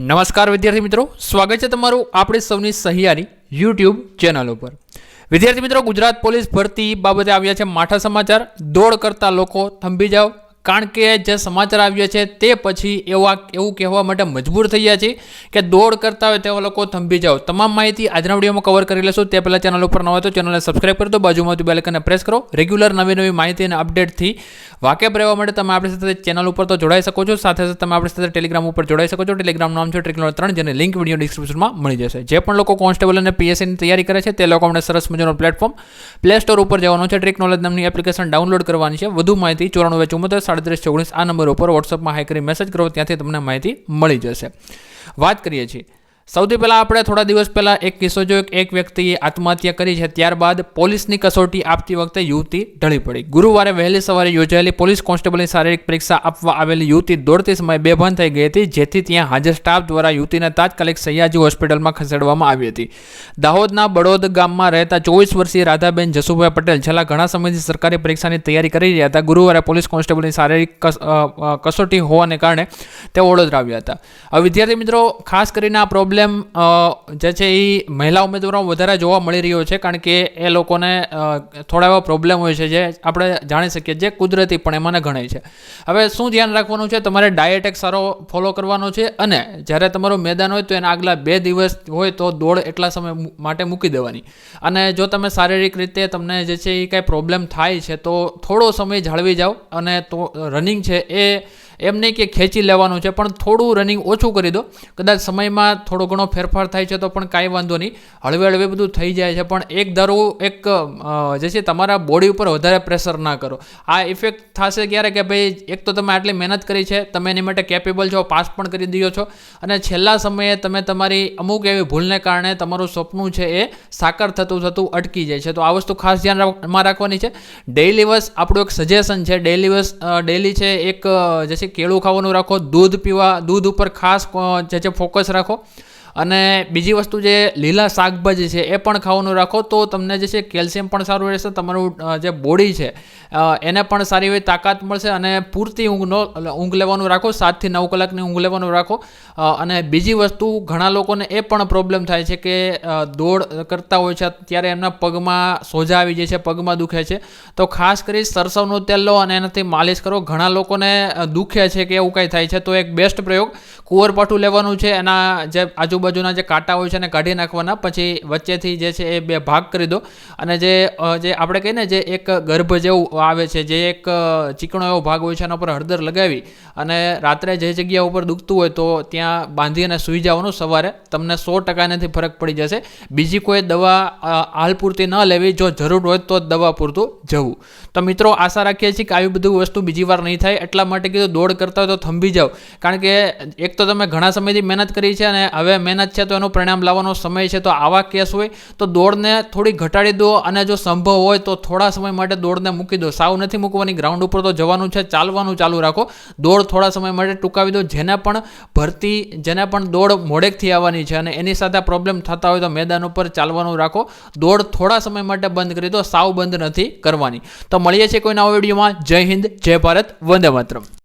નમસ્કાર વિદ્યાર્થી મિત્રો, સ્વાગત છે તમારું આપણી સૌની સહિયારી યુટ્યુબ ચેનલ ઉપર. વિદ્યાર્થી મિત્રો, ગુજરાત પોલીસ ભરતી બાબતે આવ્યા છે માઠા સમાચાર. દોડ કરતા લોકો થંભી જાઓ. કારણ કે જે સમાચાર આવ્યા છે તે પછી એવા એવું કહેવા માટે મજબૂર થઈ ગયા છે કે દોડ કરતા હોય તેવા લોકો થંભી જાઓ. તમામ માહિતી આજના વિડીયોમાં કવર કરી લેશું. તે પહેલાં ચેનલ ઉપર ન હોય તો ચેનલને સબસ્ક્રાઈબ કરી દો. બાજુમાંથી બેલકને પ્રેસ કરો. રેગ્યુલર નવી નવી માહિતી અને અપડેટથી વાકેફ રહેવા માટે તમે આપણી સાથે ચેનલ ઉપર તો જોડાઈ શકો છો. સાથે સાથે તમે આપણી સાથે ટેલિગ્રામ ઉપર જોડાઈ શકો છો. ટેલિગ્રામ નામ છે ટ્રિકલોર ત્રણ જેને લિંક વીડિયો ડિસ્ક્રિપ્શનમાં મળી જશે. જે પણ લોકો કોન્સ્ટેબલ અને પીએસસીની તૈયારી કરે છે તે લોકો અમને સરસ મજાનો પ્લેટફોર્મ પ્લે સ્ટોર ઉપર જવાનો છે. ટ્રિક નોલેજ નામની એપ્લિકેશન ડાઉનલોડ કરવાની છે. વધુ માહિતી ચોરાણું ચુમ્મોતેર સાડત્રીસ ચોગણીસ આ નંબર ઉપર વોટ્સઅપમાં હાઈ કરી મેસેજ કરો, ત્યાંથી તમને માહિતી મળી જશે. વાત કરીએ છીએ સૌથી પહેલાં આપણે થોડા દિવસ પહેલાં એક કિસ્સો જોયો એક વ્યક્તિએ આત્મહત્યા કરી છે, ત્યારબાદ પોલીસની કસોટી આપતી વખતે યુવતી ઢળી પડી. ગુરુવારે વહેલી સવારે યોજાયેલી પોલીસ કોન્સ્ટેબલની શારીરિક પરીક્ષા આપવા આવેલી યુવતી દોડતી સમયે બેભાન થઈ ગઈ હતી, જેથી ત્યાં હાજર સ્ટાફ દ્વારા યુવતીને તાત્કાલિક સયાજી હોસ્પિટલમાં ખસેડવામાં આવી હતી. દાહોદના બડોદ ગામમાં રહેતા ચોવીસ વર્ષીય રાધાબેન જસુભાઈ પટેલ છેલ્લા ઘણા સમયથી સરકારી પરીક્ષાની તૈયારી કરી રહ્યા હતા. ગુરુવારે પોલીસ કોન્સ્ટેબલની શારીરિક કસોટી હોવાને કારણે તેઓ વડોદરા આવ્યા હતા વિદ્યાર્થી મિત્રો, ખાસ કરીને આ પ્રોબ્લેમ જે છે એ મહિલા ઉમેદવારોમાં વધારે જોવા મળી રહ્યો છે, કારણ કે એ લોકોને થોડા એવા પ્રોબ્લેમ હોય છે જે આપણે જાણી શકીએ જે કુદરતી પણ એમાંને ગણાય છે. હવે શું ધ્યાન રાખવાનું છે? તમારે ડાયટ એક સારો ફોલો કરવાનો છે અને જ્યારે તમારું મેદાન હોય તો એના આગલા બે દિવસ હોય તો દોડ એટલા સમય માટે મૂકી દેવાની. અને જો તમે શારીરિક રીતે તમને જે છે એ કાંઈ પ્રોબ્લેમ થાય છે તો થોડો સમય જાળવી જાઓ અને તો રનિંગ છે એ એમ નહીં કે ખેંચી લેવાનું છે, પણ થોડું રનિંગ ઓછું કરી દો. કદાચ સમયમાં થોડો ઘણો ફેરફાર થાય છે તો પણ કાંઈ વાંધો નહીં. હળવે હળવે બધું થઈ જાય છે, પણ એક ધારું એક જે છે તમારા બોડી ઉપર વધારે પ્રેશર ના કરો. આ ઇફેક્ટ થશે ક્યારે કે ભાઈ, એક તો તમે આટલી મહેનત કરી છે, તમે એની માટે કેપેબલ છો પાસ પણ કરી દો છો, અને છેલ્લા સમયે તમે તમારી અમુક એવી ભૂલને કારણે તમારું સપનું છે એ સાકાર થતું થતું અટકી જાય છે. તો આ વસ્તુ ખાસ ધ્યાન રાખ- રાખવાની છે. ડેઇલી વસ આપણું એક સજેશન છે ડેઇલી વસ ડેઇલી છે એક જે છે કેળું ખાવાનું રાખો દૂધ પીવા દૂધ ઉપર ખાસ જે છે ફોકસ રાખો. અને બીજી વસ્તુ જે લીલા શાકભાજી છે, એ પણ ખાવાનું રાખો તો તમને જે છે કેલ્શિયમ પણ સારું રહેશે, તમારું જે બોડી છે એને પણ સારી એવી તાકાત મળશે અને પૂરતી ઊંઘનો ઊંઘ લેવાનું રાખો, સાતથી નવ કલાકની ઊંઘ લેવાનું રાખો. અને બીજી વસ્તુ, ઘણા લોકોને એ પણ પ્રોબ્લેમ થાય છે કે દોડ કરતા હોય છે, ત્યારે એમના પગમાં સોજા આવી જાય છે, પગમાં દુખે છે. તો ખાસ કરી સરસવનું તેલ લો અને એનાથી માલિશ કરો. ઘણા લોકોને દુખે છે કે એવું કાંઈ થાય છે, તો એક બેસ્ટ પ્રયોગ કુંવરપાઠું લેવાનું છે, એના જે આજુબાજુના જે કાંટા હોય છે એને કાઢી નાખવાના. પછી વચ્ચેથી જે છે એ બે ભાગ કરી દો. અને જે જે આપણે કહીએ ને જે એક ગર્ભ જેવું આવે છે, જે એક ચીકણો એવો ભાગ હોય છે એના પર હળદર લગાવી અને રાત્રે જે જગ્યા ઉપર દુખતું હોય તો ત્યાં બાંધી અને સૂઈ જવાનું સવારે. તમને સો ટકા ફરક પડી જશે. બીજી કોઈ દવા હાલ પૂરતી ન લેવી. જો જરૂર હોય તો જ દવા પૂરતું જવું. તો મિત્રો આશા રાખીએ છીએ કે આવી બધું વસ્તુ બીજી વાર નહીં થાય. એટલા માટે કીધું દોડ કરતા હોય તો થંભી જાઓ કારણ કે એક તો તમે ઘણા સમયથી મહેનત કરી છે અને હવે મહેનત છે તો એનું પરિણામ લાવવાનો સમય છે, તો આવા કેસ હોય તો દોડને થોડી ઘટાડી દો અને જો સંભવ હોય તો થોડા સમય માટે દોડને મૂકી દો. સાવ નથી મૂકવાની, ગ્રાઉન્ડ ઉપર તો જવાનું છે, ચાલવાનું ચાલુ રાખો. દોડ થોડા સમય માટે ટૂંકાવી દો, જેને પણ ભરતી, જેને પણ દોડ મોડેકથી આવવાની છે અને એની સાથે પ્રોબ્લેમ થતા હોય તો મેદાન ઉપર ચાલવાનું રાખો. દોડ થોડા સમય માટે બંધ કરી દો, સાવ બંધ નથી કરવાની. તો મળીએ છીએ કોઈ નવા વિડીયોમાં. જય હિન્દ, જય ભારત, વંદે માતરમ.